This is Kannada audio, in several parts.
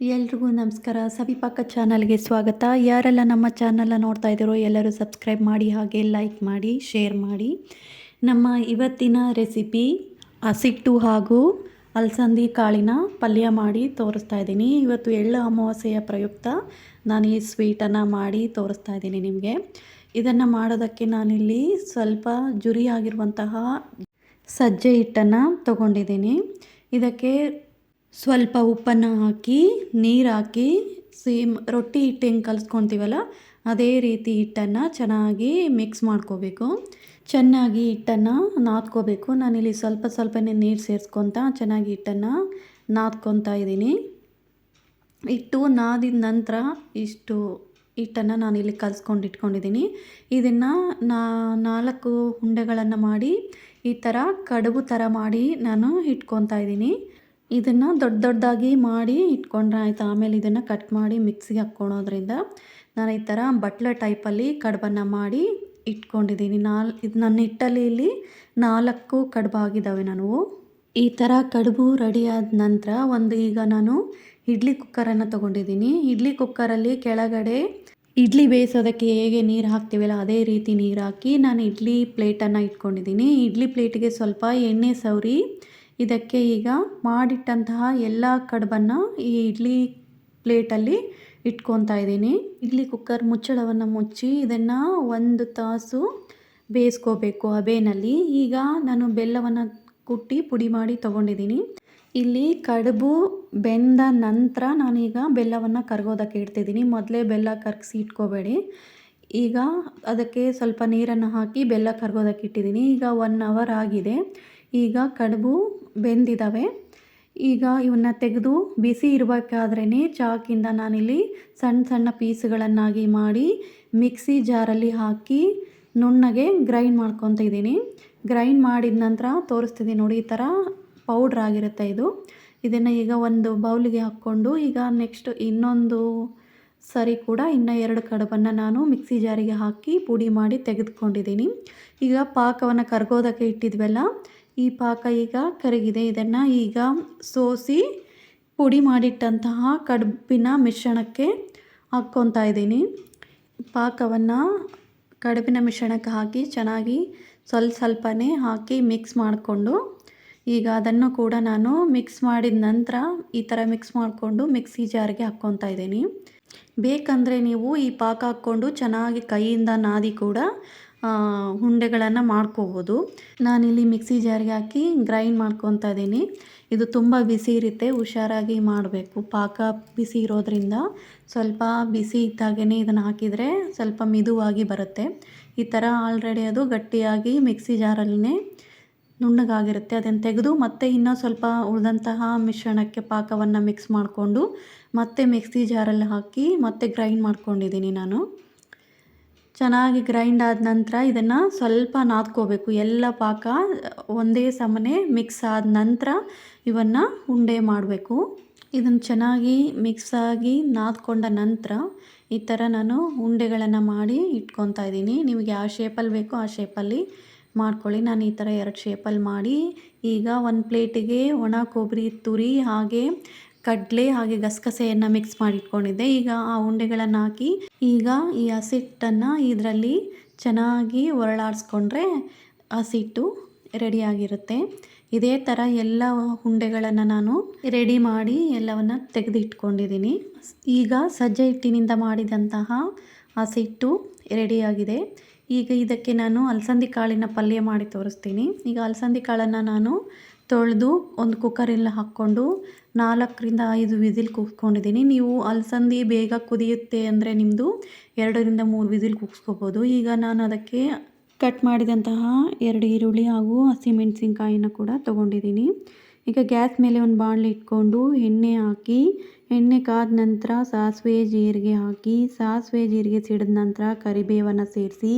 ಎಲ್ರಿಗೂ ನಮಸ್ಕಾರ. ಸವಿಪಾಕ ಚಾನಲ್ಗೆ ಸ್ವಾಗತ. ಯಾರೆಲ್ಲ ನಮ್ಮ ಚಾನಲ್ನ ನೋಡ್ತಾ ಇದ್ದೀರೋ ಎಲ್ಲರೂ ಸಬ್ಸ್ಕ್ರೈಬ್ ಮಾಡಿ, ಹಾಗೆ ಲೈಕ್ ಮಾಡಿ, ಶೇರ್ ಮಾಡಿ. ನಮ್ಮ ಇವತ್ತಿನ ರೆಸಿಪಿ ಹಸಿಟ್ಟು ಹಾಗೂ ಅಲಸಂದಿ ಕಾಳಿನ ಪಲ್ಯ ಮಾಡಿ ತೋರಿಸ್ತಾ ಇದ್ದೀನಿ. ಇವತ್ತು ಎಳ್ಳು ಅಮಾವಾಸ್ಯೆಯ ಪ್ರಯುಕ್ತ ನಾನು ಈ ಸ್ವೀಟನ್ನು ಮಾಡಿ ತೋರಿಸ್ತಾ ಇದ್ದೀನಿ ನಿಮಗೆ. ಇದನ್ನು ಮಾಡೋದಕ್ಕೆ ನಾನಿಲ್ಲಿ ಸ್ವಲ್ಪ ಜುರಿಯಾಗಿರುವಂತಹ ಸಜ್ಜೆ ಹಿಟ್ಟನ್ನು ತಗೊಂಡಿದ್ದೀನಿ. ಇದಕ್ಕೆ ಸ್ವಲ್ಪ ಉಪ್ಪನ್ನು ಹಾಕಿ, ನೀರು ಹಾಕಿ, ಸೇಮ್ ರೊಟ್ಟಿ ಹಿಟ್ಟು ಹೆಂಗೆ ಕಲಿಸ್ಕೊತೀವಲ್ಲ, ಅದೇ ರೀತಿ ಹಿಟ್ಟನ್ನು ಚೆನ್ನಾಗಿ ಮಿಕ್ಸ್ ಮಾಡ್ಕೋಬೇಕು. ಚೆನ್ನಾಗಿ ಹಿಟ್ಟನ್ನು ನಾದ್ಕೋಬೇಕು. ನಾನಿಲ್ಲಿ ಸ್ವಲ್ಪ ಸ್ವಲ್ಪನೇ ನೀರು ಸೇರಿಸ್ಕೊತ ಚೆನ್ನಾಗಿ ಹಿಟ್ಟನ್ನು ನಾದ್ಕೊತಾ ಇದ್ದೀನಿ. ಹಿಟ್ಟು ನಾದಿದ ನಂತರ ಇಷ್ಟು ಹಿಟ್ಟನ್ನು ನಾನಿಲ್ಲಿ ಕಲಿಸ್ಕೊಂಡು ಇಟ್ಕೊಂಡಿದ್ದೀನಿ. ಇದನ್ನು ನಾಲ್ಕು ಉಂಡೆಗಳನ್ನು ಮಾಡಿ ಈ ಥರ ಕಡುಬು ಥರ ಮಾಡಿ ನಾನು ಇಟ್ಕೊತಾ ಇದ್ದೀನಿ. ಇದನ್ನು ದೊಡ್ಡ ದೊಡ್ಡದಾಗಿ ಮಾಡಿ ಇಟ್ಕೊಂಡ್ರೆ ಆಯಿತು? ಆಮೇಲೆ ಇದನ್ನು ಕಟ್ ಮಾಡಿ ಮಿಕ್ಸಿಗೆ ಹಾಕ್ಕೊಳೋದ್ರಿಂದ ನಾನು ಈ ಥರ ಬಟ್ಲ ಟೈಪಲ್ಲಿ ಕಡುಬನ್ನು ಮಾಡಿ ಇಟ್ಕೊಂಡಿದ್ದೀನಿ ನಾಲ್, ಇದು ನನ್ನ ಹಿಟ್ಟಲ್ಲಿ ಇಲ್ಲಿ ನಾಲ್ಕು ಕಡುಬು ಆಗಿದ್ದಾವೆ ನಾನು. ಈ ಥರ ಕಡುಬು ರೆಡಿ ಆದ ನಂತರ ಒಂದು ಈಗ ನಾನು ಇಡ್ಲಿ ಕುಕ್ಕರನ್ನು ತೊಗೊಂಡಿದ್ದೀನಿ ಇಡ್ಲಿ ಕುಕ್ಕರಲ್ಲಿ ಕೆಳಗಡೆ ಇಡ್ಲಿ ಬೇಯಿಸೋದಕ್ಕೆ ಹೇಗೆ ನೀರು ಹಾಕ್ತೀವಲ್ಲ ಅದೇ ರೀತಿ ನೀರು ಹಾಕಿ ನಾನು ಇಡ್ಲಿ ಪ್ಲೇಟನ್ನು ಇಟ್ಕೊಂಡಿದ್ದೀನಿ ಇಡ್ಲಿ ಪ್ಲೇಟಿಗೆ ಸ್ವಲ್ಪ ಎಣ್ಣೆ ಸವರಿ ಇದಕ್ಕೆ ಈಗ ಮಾಡಿಟ್ಟಂತಹ ಎಲ್ಲ ಕಡುಬನ್ನು ಈ ಇಡ್ಲಿ ಪ್ಲೇಟಲ್ಲಿ ಇಟ್ಕೊತಾ ಇದ್ದೀನಿ. ಇಡ್ಲಿ ಕುಕ್ಕರ್ ಮುಚ್ಚಳವನ್ನು ಮುಚ್ಚಿ ಇದನ್ನು ಒಂದು ತಾಸು ಬೇಯಿಸ್ಕೋಬೇಕು ಹಬೆಯಲ್ಲಿ ಈಗ ನಾನು ಬೆಲ್ಲವನ್ನು ಕುಟ್ಟಿ ಪುಡಿ ಮಾಡಿ ತೊಗೊಂಡಿದ್ದೀನಿ. ಇಲ್ಲಿ ಕಡುಬು ಬೆಂದ ನಂತರ ನಾನೀಗ ಬೆಲ್ಲವನ್ನು ಕರಗೋದಕ್ಕೆ ಇಡ್ತಿದ್ದೀನಿ. ಮೊದಲೇ ಬೆಲ್ಲ ಕರಗಿಸಿ ಇಟ್ಕೋಬೇಡಿ. ಈಗ ಅದಕ್ಕೆ ಸ್ವಲ್ಪ ನೀರನ್ನು ಹಾಕಿ ಬೆಲ್ಲ ಕರಗೋದಕ್ಕೆ ಇಟ್ಟಿದ್ದೀನಿ. ಈಗ ಒನ್ ಅವರ್ ಆಗಿದೆ. ಈಗ ಕಡುಬು ಬೆಂದಿದ್ದಾವೆ ಈಗ ಇವನ್ನ ತೆಗೆದು ಬಿಸಿ ಇರಬೇಕಾದ್ರೇ ಚಾಕಿಂದ ನಾನಿಲ್ಲಿ ಸಣ್ಣ ಸಣ್ಣ ಪೀಸ್ಗಳನ್ನಾಗಿ ಮಾಡಿ ಮಿಕ್ಸಿ ಜಾರಲ್ಲಿ ಹಾಕಿ ನುಣ್ಣಗೆ ಗ್ರೈಂಡ್ ಮಾಡ್ಕೊತ ಇದ್ದೀನಿ. ಗ್ರೈಂಡ್ ಮಾಡಿದ ನಂತರ ತೋರಿಸ್ತಿದ್ದೀನಿ ನೋಡಿ, ಈ ಥರ ಪೌಡ್ರ್ ಆಗಿರುತ್ತೆ ಇದು. ಇದನ್ನು ಈಗ ಒಂದು ಬೌಲಿಗೆ ಹಾಕ್ಕೊಂಡು ಈಗ ನೆಕ್ಸ್ಟ್ ಇನ್ನೊಂದು ಸರಿ ಕೂಡ ಇನ್ನು ಎರಡು ಕಡುಬನ್ನು ನಾನು ಮಿಕ್ಸಿ ಜಾರಿಗೆ ಹಾಕಿ ಪುಡಿ ಮಾಡಿ ತೆಗೆದುಕೊಂಡಿದ್ದೀನಿ. ಈಗ ಪಾಕವನ್ನು ಕರ್ಗೋದಕ್ಕೆ ಇಟ್ಟಿದ್ವಲ್ಲ ಈ ಪಾಕ ಈಗ ಕರಗಿದೆ. ಇದನ್ನು ಈಗ ಸೋಸಿ ಪುಡಿ ಮಾಡಿಟ್ಟಂತಹ ಕಡುಬಿನ ಮಿಶ್ರಣಕ್ಕೆ ಹಾಕ್ಕೊತಾ ಇದ್ದೀನಿ. ಪಾಕವನ್ನು ಕಡುಬಿನ ಮಿಶ್ರಣಕ್ಕೆ ಹಾಕಿ ಚೆನ್ನಾಗಿ ಸ್ವಲ್ಪ ಸ್ವಲ್ಪನೇ ಹಾಕಿ ಮಿಕ್ಸ್ ಮಾಡಿಕೊಂಡು ಈಗ ಅದನ್ನು ಕೂಡ ನಾನು ಮಿಕ್ಸ್ ಮಾಡಿದ ನಂತರ ಈ ಥರ ಮಿಕ್ಸ್ ಮಾಡಿಕೊಂಡು ಮಿಕ್ಸಿ ಜಾರಿಗೆ ಹಾಕ್ಕೊತಾ ಇದ್ದೀನಿ. ಬೇಕಂದರೆ ನೀವು ಈ ಪಾಕ ಹಾಕ್ಕೊಂಡು ಚೆನ್ನಾಗಿ ಕೈಯಿಂದ ನಾದಿ ಕೂಡ ಉಂಡೆಗಳನ್ನು ಮಾಡ್ಕೋಬೋದು. ನಾನಿಲ್ಲಿ ಮಿಕ್ಸಿ ಜಾರಿಗೆ ಹಾಕಿ ಗ್ರೈಂಡ್ ಮಾಡ್ಕೊತಾ ಇದ್ದೀನಿ. ಇದು ತುಂಬ ಬಿಸಿ ಇರುತ್ತೆ, ಹುಷಾರಾಗಿ ಮಾಡಬೇಕು. ಪಾಕ ಬಿಸಿ ಇರೋದ್ರಿಂದ ಸ್ವಲ್ಪ ಬಿಸಿ ಇದ್ದಾಗೇ ಇದನ್ನು ಹಾಕಿದರೆ ಸ್ವಲ್ಪ ಮಿದುವಾಗಿ ಬರುತ್ತೆ. ಈ ಥರ ಆಲ್ರೆಡಿ ಅದು ಗಟ್ಟಿಯಾಗಿ ಮಿಕ್ಸಿ ಜಾರಲ್ಲೇ ನುಣ್ಣಗಾಗಿರುತ್ತೆ. ಅದನ್ನು ತೆಗೆದು ಮತ್ತೆ ಇನ್ನೂ ಸ್ವಲ್ಪ ಉಳಿದಂತಹ ಮಿಶ್ರಣಕ್ಕೆ ಪಾಕವನ್ನು ಮಿಕ್ಸ್ ಮಾಡಿಕೊಂಡು ಮತ್ತೆ ಮಿಕ್ಸಿ ಜಾರಲ್ಲಿ ಹಾಕಿ ಮತ್ತೆ ಗ್ರೈಂಡ್ ಮಾಡ್ಕೊಂಡಿದ್ದೀನಿ ನಾನು. ಚೆನ್ನಾಗಿ ಗ್ರೈಂಡ್ ಆದ ನಂತರ ಇದನ್ನು ಸ್ವಲ್ಪ ನಾದ್ಕೋಬೇಕು. ಎಲ್ಲ ಪಾಕ ಒಂದೇ ಸಮನೆ ಮಿಕ್ಸ್ ಆದ ನಂತರ ಇವನ್ನು ಉಂಡೆ ಮಾಡಬೇಕು. ಇದನ್ನು ಚೆನ್ನಾಗಿ ಮಿಕ್ಸ್ ಆಗಿ ನಾದ್ಕೊಂಡ ನಂತರ ಈ ಥರ ನಾನು ಉಂಡೆಗಳನ್ನು ಮಾಡಿ ಇಟ್ಕೊತಾ ಇದ್ದೀನಿ. ನಿಮಗೆ ಯಾವ ಶೇಪಲ್ಲಿ ಬೇಕೋ ಆ ಶೇಪಲ್ಲಿ ಮಾಡ್ಕೊಳ್ಳಿ. ನಾನು ಈ ಥರ ಎರಡು ಶೇಪಲ್ಲಿ ಮಾಡಿ ಈಗ ಒಂದು ಪ್ಲೇಟಿಗೆ ಒಣ ಕೊಬ್ಬರಿ ತುರಿ ಹಾಗೆ ಕಡಲೆ ಹಾಗೆ ಗಸಗಸೆಯನ್ನು ಮಿಕ್ಸ್ ಮಾಡಿ ಇಟ್ಕೊಂಡಿದ್ದೆ ಈಗ ಆ ಉಂಡೆಗಳನ್ನು ಹಾಕಿ ಈಗ ಈ ಹಸಿಟ್ಟನ್ನು ಇದರಲ್ಲಿ ಚೆನ್ನಾಗಿ ಒರಳಾಡಿಸ್ಕೊಂಡ್ರೆ ಹಸಿಟ್ಟು ರೆಡಿಯಾಗಿರುತ್ತೆ ಇದೇ ಥರ ಎಲ್ಲ ಉಂಡೆಗಳನ್ನು ನಾನು ರೆಡಿ ಮಾಡಿ ಎಲ್ಲವನ್ನು ತೆಗೆದಿಟ್ಕೊಂಡಿದ್ದೀನಿ. ಈಗ ಸಜ್ಜೆ ಹಿಟ್ಟಿನಿಂದ ಮಾಡಿದಂತಹ ಹಸಿಟ್ಟು ರೆಡಿಯಾಗಿದೆ ಈಗ ಇದಕ್ಕೆ ನಾನು ಅಲಸಂದಿ ಕಾಳಿನ ಪಲ್ಯ ಮಾಡಿ ತೋರಿಸ್ತೀನಿ. ಈಗ ಅಲಸಂದಿ ಕಾಳನ್ನು ನಾನು ತೊಳೆದು ಒಂದು ಕುಕ್ಕರೆಲ್ಲ ಹಾಕ್ಕೊಂಡು ನಾಲ್ಕರಿಂದ ಐದು ವಿಸಿಲ್ ಕೂಗ್ಸ್ಕೊಂಡಿದ್ದೀನಿ. ನೀವು ಅಲಸಂದಿ ಬೇಗ ಕುದಿಯುತ್ತೆ ಅಂದರೆ ನಿಮ್ಮದು ಎರಡರಿಂದ ಮೂರು ವಿಸಿಲ್ ಕೂಗಿಸ್ಕೋಬೋದು. ಈಗ ನಾನು ಅದಕ್ಕೆ ಕಟ್ ಮಾಡಿದಂತಹ ಎರಡು ಈರುಳ್ಳಿ ಹಾಗೂ ಹಸಿಮೆಣಸಿನ್ಕಾಯಿನ ಕೂಡ ತೊಗೊಂಡಿದ್ದೀನಿ. ಈಗ ಗ್ಯಾಸ್ ಮೇಲೆ ಒಂದು ಬಾಣಲಿ ಇಟ್ಕೊಂಡು ಎಣ್ಣೆ ಹಾಕಿ, ಎಣ್ಣೆ ಕಾದ ನಂತರ ಸಾಸಿವೆ ಜೀರಿಗೆ ಹಾಕಿ, ಸಾಸಿವೆ ಜೀರಿಗೆ ಸಿಡಿದ ನಂತರ ಕರಿಬೇವನ್ನು ಸೇರಿಸಿ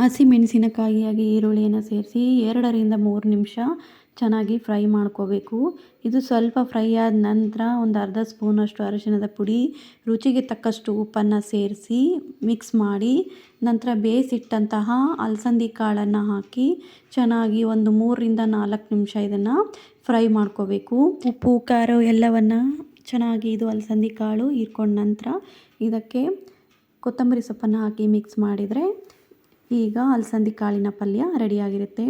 ಹಸಿಮೆಣಸಿನಕಾಯಿ ಹಾಗೆ ಈರುಳ್ಳಿಯನ್ನು ಸೇರಿಸಿ ಎರಡರಿಂದ ಮೂರು ನಿಮಿಷ ಚೆನ್ನಾಗಿ ಫ್ರೈ ಮಾಡ್ಕೋಬೇಕು. ಇದು ಸ್ವಲ್ಪ ಫ್ರೈ ಆದ ನಂತರ ಒಂದು ಅರ್ಧ ಸ್ಪೂನಷ್ಟು ಅರಿಶಿಣದ ಪುಡಿ, ರುಚಿಗೆ ತಕ್ಕಷ್ಟು ಉಪ್ಪನ್ನು ಸೇರಿಸಿ ಮಿಕ್ಸ್ ಮಾಡಿ, ನಂತರ ಬೇಯಿಸಿಟ್ಟಂತಹ ಅಲಸಂದಿ ಕಾಳನ್ನು ಹಾಕಿ ಚೆನ್ನಾಗಿ ಒಂದು ಮೂರರಿಂದ ನಾಲ್ಕು ನಿಮಿಷ ಇದನ್ನು ಫ್ರೈ ಮಾಡ್ಕೋಬೇಕು. ಉಪ್ಪು, ಖಾರ ಎಲ್ಲವನ್ನು ಚೆನ್ನಾಗಿ ಇದು ಅಲಸಂದಿ ಕಾಳು ಹೀರ್ಕೊಂಡ ನಂತರ ಇದಕ್ಕೆ ಕೊತ್ತಂಬರಿ ಸೊಪ್ಪನ್ನು ಹಾಕಿ ಮಿಕ್ಸ್ ಮಾಡಿದರೆ ಈಗ ಅಲಸಂದಿ ಕಾಳಿನ ಪಲ್ಯ ರೆಡಿಯಾಗಿರುತ್ತೆ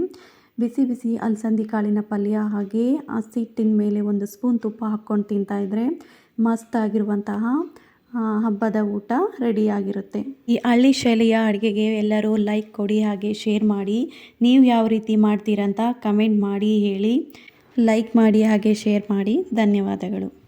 ಬಿಸಿ ಬಿಸಿ ಅಲಸಂದಿ ಕಾಳಿನ ಪಲ್ಯ ಹಾಗೆ ಆ ಸಿಟ್ಟಿನ ಮೇಲೆ ಒಂದು ಸ್ಪೂನ್ ತುಪ್ಪ ಹಾಕ್ಕೊಂಡು ತಿಂತಾಯಿದ್ರೆ ಮಸ್ತಾಗಿರುವಂತಹ ಹಬ್ಬದ ಊಟ ರೆಡಿಯಾಗಿರುತ್ತೆ ಈ ಹಳ್ಳಿ ಶೈಲಿಯ ಅಡುಗೆಗೆ ಎಲ್ಲರೂ ಲೈಕ್ ಕೊಡಿ, ಹಾಗೆ ಶೇರ್ ಮಾಡಿ. ನೀವು ಯಾವ ರೀತಿ ಮಾಡ್ತೀರಂತ ಕಮೆಂಟ್ ಮಾಡಿ, ಹೇಳಿ. ಲೈಕ್ ಮಾಡಿ, ಹಾಗೆ ಶೇರ್ ಮಾಡಿ. ಧನ್ಯವಾದಗಳು.